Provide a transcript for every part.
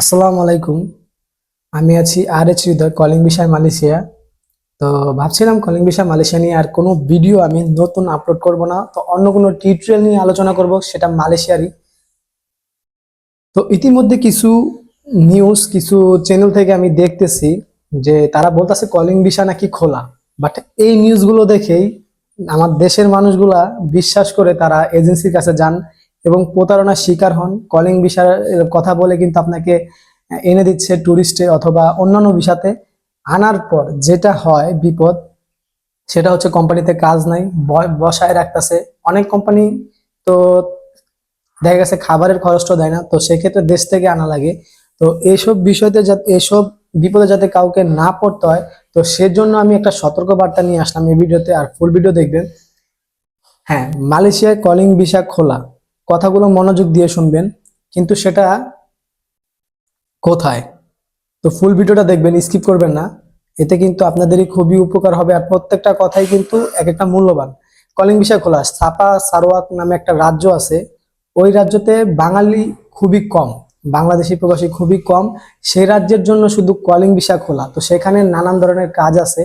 আসসালামু আলাইকুম। আমি আছি আর এইচ হৃদয় কলিং বিষয় মালয়েশিয়া। তো ভাবছিলাম কলিং বিষয় মালয়েশিয়া নিয়ে আর কোনো ভিডিও আমি নতুন আপলোড করব না, তো অন্য কোনো টিউটোরিয়াল নিয়ে আলোচনা করব, সেটা মালয়েশিয়ারই। তো ইতিমধ্যে কিছু নিউজ কিছু চ্যানেল থেকে আমি দেখতেছি যে তারা বলতেছে কলিং বিষয় নাকি খোলা। বাট এই নিউজগুলো দেখেই আমার দেশের মানুষগুলা বিশ্বাস করে তারা এজেন্সির কাছে যান এবং প্রতারণার শিকার হন। কলিং বিষয়ের কথা বলে কিন্তু আপনাকে এনে দিচ্ছে ট্যুরিস্টে অথবা অন্যান্য বিষাতে। আনার পর যেটা হয় বিপদ, সেটা হচ্ছে কোম্পানিতে কাজ নাই বসায় রাখতেছে। অনেক কোম্পানি তো দেখা গেছে খাবারের খরচটা দেয় না। তো সেক্ষেত্রে দেশ থেকে আনা লাগে। তো এইসব বিষয়তে যাতে এসব বিপদে যাতে কাউকে না পড়তে হয়, তো সেজন্য আমি একটা সতর্ক বার্তা নিয়ে আসলাম এই ভিডিওতে। আর ফুল ভিডিও দেখবেন। হ্যাঁ মালয়েশিয়ায় কলিং ভিসা খোলা। কথাগুলো মনোযোগ দিয়ে শুনবেন, কিন্তু সেটা কোথায়? তো ফুল ভিডিওটা দেখবেন স্কিপ করবেন না। এতে কিন্তু আপনাদেরই খুবই উপকার হবে আর প্রত্যেকটা কথাই কিন্তু এক একটা মূল্যবান। কলিং বিষয় খোলা, সাপা সারোয়াক নামে একটা রাজ্য আছে। ওই রাজ্যতে বাঙালি খুবই কম, বাংলাদেশি প্রবাসী খুবই কম। সেই রাজ্যের জন্য শুধু কলিং ভিসা খোলা। তো সেখানে নানান ধরনের কাজ আছে।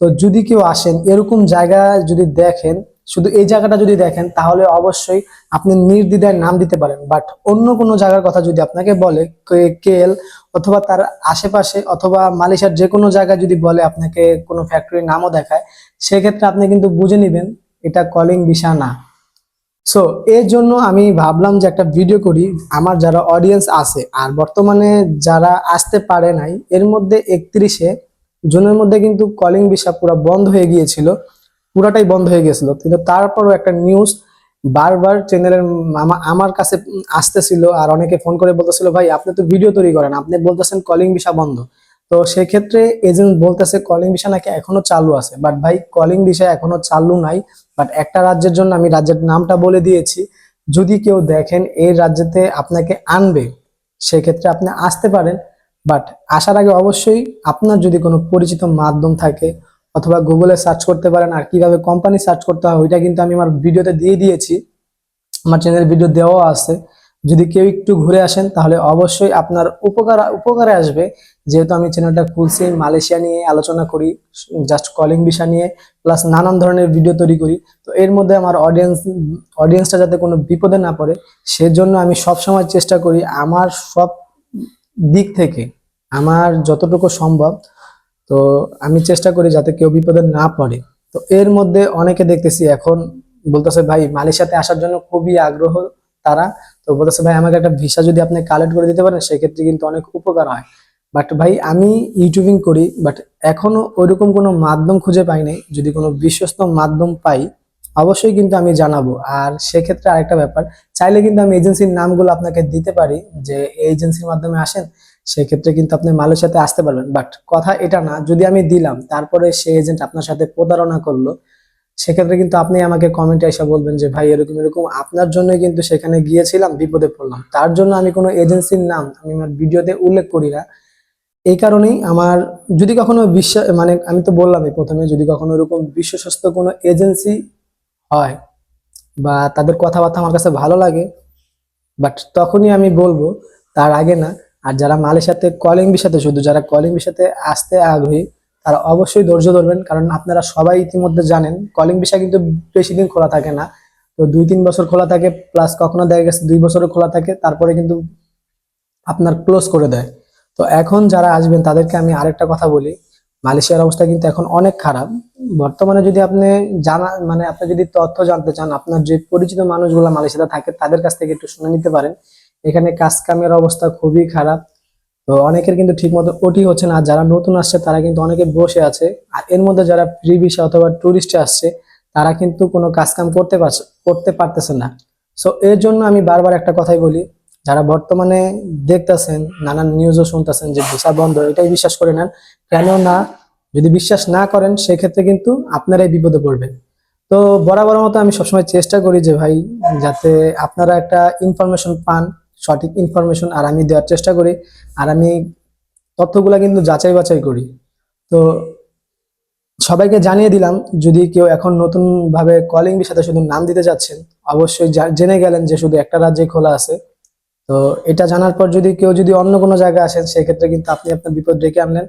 তো যদি কেউ আসেন, এরকম জায়গা যদি দেখেন শুধু এই জায়গাটা যদি দেখেন, তাহলে অবশ্যই আপনি নির্দ্বিধায় নাম দিতে পারেন। বাট অন্য কোনো জায়গার কথা যদি আপনাকে বলে, কে- কেল অথবা তার আশেপাশে অথবা মালয়েশিয়ার যে কোনো জায়গায় যদি বলে আপনাকে কোনো ফ্যাক্টরির নামও দেখায়, সেক্ষেত্রে আপনি কিন্তু বুঝে নেবেন, এটা কলিং ভিসা না। সো এর জন্য আমি ভাবলাম যে একটা ভিডিও করি। আমার যারা অডিয়েন্স আছে, আর বর্তমানে যারা আসতে পারে নাই, এর মধ্যে একত্রিশে জুনের মধ্যে কিন্তু কলিং ভিসা পুরো বন্ধ হয়ে গিয়েছিল। পুরাটাই বন্ধ হয়ে গেছিল। কিন্তু তারপরও একটা নিউজ বারবার চ্যানেলের আমার কাছে আসতেছিল আর অনেকে ফোন করে বলতেছিল, ভাই, আপনি তো ভিডিও তৈরি করেন, আপনি বলতেছেন কলিং ভিসা বন্ধ। তো সেক্ষেত্রে এজেন্ট বলতেছে কলিং ভিসা নাকি এখনও চালু আছে? বাট ভাই কলিং ভিসা এখনও চালু নাই। বাট একটা রাজ্যের জন্য আমি রাজ্যের নামটা বলে দিয়েছি। যদি কেউ দেখেন এই রাজ্যেতে আপনাকে আনবে, সেক্ষেত্রে আপনি আসতে পারেন। বাট আসার আগে অবশ্যই আপনার যদি কোনো পরিচিত মাধ্যম থাকে অথবা গুগলে সার্চ করতে পারেন আর কীভাবে কোম্পানি সার্চ করতে হয়, ওইটা কিন্তু আমি আমার ভিডিওতে দিয়ে দিয়েছি। আমার চ্যানেল ভিডিও দেওয়া আছে। যদি কেউ একটু ঘুরে আসেন, তাহলে অবশ্যই আপনার উপকার, উপকারে আসবে। যেহেতু আমি চ্যানেলটা খুলছি, মালয়েশিয়া নিয়ে আলোচনা করি জাস্ট কলিং বিষয় নিয়ে প্লাস নানান ধরনের ভিডিও তৈরি করি, তো এর মধ্যে আমার অডিয়েন্স অডিয়েন্সটা যাতে কোনো বিপদে না পড়ে, সেজন্য আমি সব সময় চেষ্টা করি আমার সব দিক থেকে, আমার যতটুকু সম্ভব তো আমি চেষ্টা করি যাতে কেউ বিপদে না পড়ে। তো এর মধ্যে অনেকে দেখতেছি এখন বলতেছে, ভাই, মালয়েশিয়াতে আসার জন্য খুবই আগ্রহ তারা। তো বলতেছে, ভাই, আমাকে একটা ভিসা যদি আপনি কালেক্ট করে দিতে পারেন, সেক্ষেত্রে কিন্তু অনেক উপকার হয়। বাট ভাই, আমি ইউটিউবিং করি বাট এখনও ওইরকম কোনো মাধ্যম খুঁজে পাই নাই। যদি কোনো বিশ্বস্ত মাধ্যম পাই, অবশ্যই কিন্তু আমি জানাব। আর সেক্ষেত্রে আরেকটা ব্যাপার, চাইলে কিন্তু আমি এজেন্সির নামগুলো আপনাকে দিতে পারি, যে এই এজেন্সির মাধ্যমে আসেন। সেক্ষেত্রে কিন্তু আপনি মালয়েশিয়াতে আসতে পারবেন। বাট কথা এটা না, যদি আমি দিলাম, তারপরে সে এজেন্ট আপনার সাথে প্রতারণা করল, সেক্ষেত্রে কিন্তু আপনি আমাকে কমেন্টে এসে বলবেন যে, ভাই, এরকম এরকম। আপনার জন্যই কিন্তু সেখানে গিয়েছিলাম, বিপদে পড়লাম। তার জন্য আমি কোনো এজেন্সির নাম, আমি আমার ভিডিওতে উল্লেখ করি না। এই কারণেই আমার, যদি কখনো বিশ্বাস মানে আমি তো বললামই প্রথমে, যদি কখনো এরকম বিশ্বস্ত কোনো এজেন্সি হয় বা তাদের কথাবার্তা আমার কাছে ভালো লাগে বাট তখনই আমি বলব, তার আগে না আর যারা মালয়েশিয়াতে কলিং বিষাতে শুধু যারা কলিং বিষাতে আসতে আগ্রহী, তারা অবশ্যই ধৈর্য ধরবেন। কারণ আপনারা সবাই ইতিমধ্যে জানেন কলিং বিষয় কিন্তু বেশি দিন খোলা থাকে না। তো দুই তিন বছর খোলা থাকে প্লাস কখনো দেখা গেছে দুই বছরও খোলা থাকে, তারপরে কিন্তু আপনার ক্লোজ করে দেয়। তো এখন যারা আসবেন, তাদেরকে আমি আরেকটা কথা বলি। মালয়েশিয়ার অবস্থা কিন্তু এখন অনেক খারাপ। বর্তমানে যদি আপনি জানা মানে আপনি যদি তথ্য জানতে চান, আপনার যে পরিচিত মানুষগুলো মালয়েশিয়াতে থাকে, তাদের কাছ থেকে একটু শুনে নিতে পারেন। এখানে কাজ কামের অবস্থা খুবই খারাপ। তো অনেকের কিন্তু ঠিক মতো ওটি হচ্ছে না। যারা নতুন আসছে, তারা কিন্তু অনেকে বসে আছে। আর এর মধ্যে যারা ফ্রি ভিসা অথবা টুরিস্টে আসছে, তারা কিন্তু কোনো কাজ কাম করতে পারছে, করতে পারতেছে না। সো এর জন্য আমি বারবার একটা কথাই বলি, যারা বর্তমানে দেখতেছেন, নানান নিউজও শুনতেছেন যে ভিসা বন্ধ, এটাই বিশ্বাস করে নেন। কেন না যদি বিশ্বাস না করেন, সেক্ষেত্রে কিন্তু আপনারাই বিপদে পড়বেন। তো বরাবর মতো আমি সবসময় চেষ্টা করি যে ভাই, যাতে আপনারা একটা ইনফরমেশন পান সঠিক ইনফরমেশন আর আমি দেওয়ার চেষ্টা করি। আর আমি তথ্যগুলো কিন্তু যাচাই বাছাই করি। তো সবাইকে জানিয়ে দিলাম, যদি কেউ এখন নতুনভাবে কলিং বিষয়তে শুধু নাম দিতে যাচ্ছেন, অবশ্যই জেনে গেলেন যে শুধু একটা রাজ্যে খোলা আছে। তো এটা জানার পর যদি কেউ যদি অন্য কোনো জায়গায় আসেন, সেক্ষেত্রে কিন্তু আপনি আপনার বিপদ ডেকে আনলেন।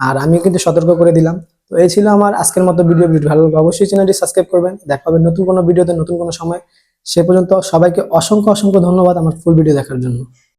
আর আমি কিন্তু সতর্ক করে দিলাম। তো এই ছিল আমার আজকের মতো ভিডিও ভিডিও। ভালো লাগলে অবশ্যই চ্যানেলটি সাবস্ক্রাইব করবেন। দেখা নতুন কোনো ভিডিওতে নতুন কোনো সময়। সে পর্যন্ত সবাইকে অসংখ্য অসংখ্য ধন্যবাদ আমার ফুল ভিডিও দেখার জন্য।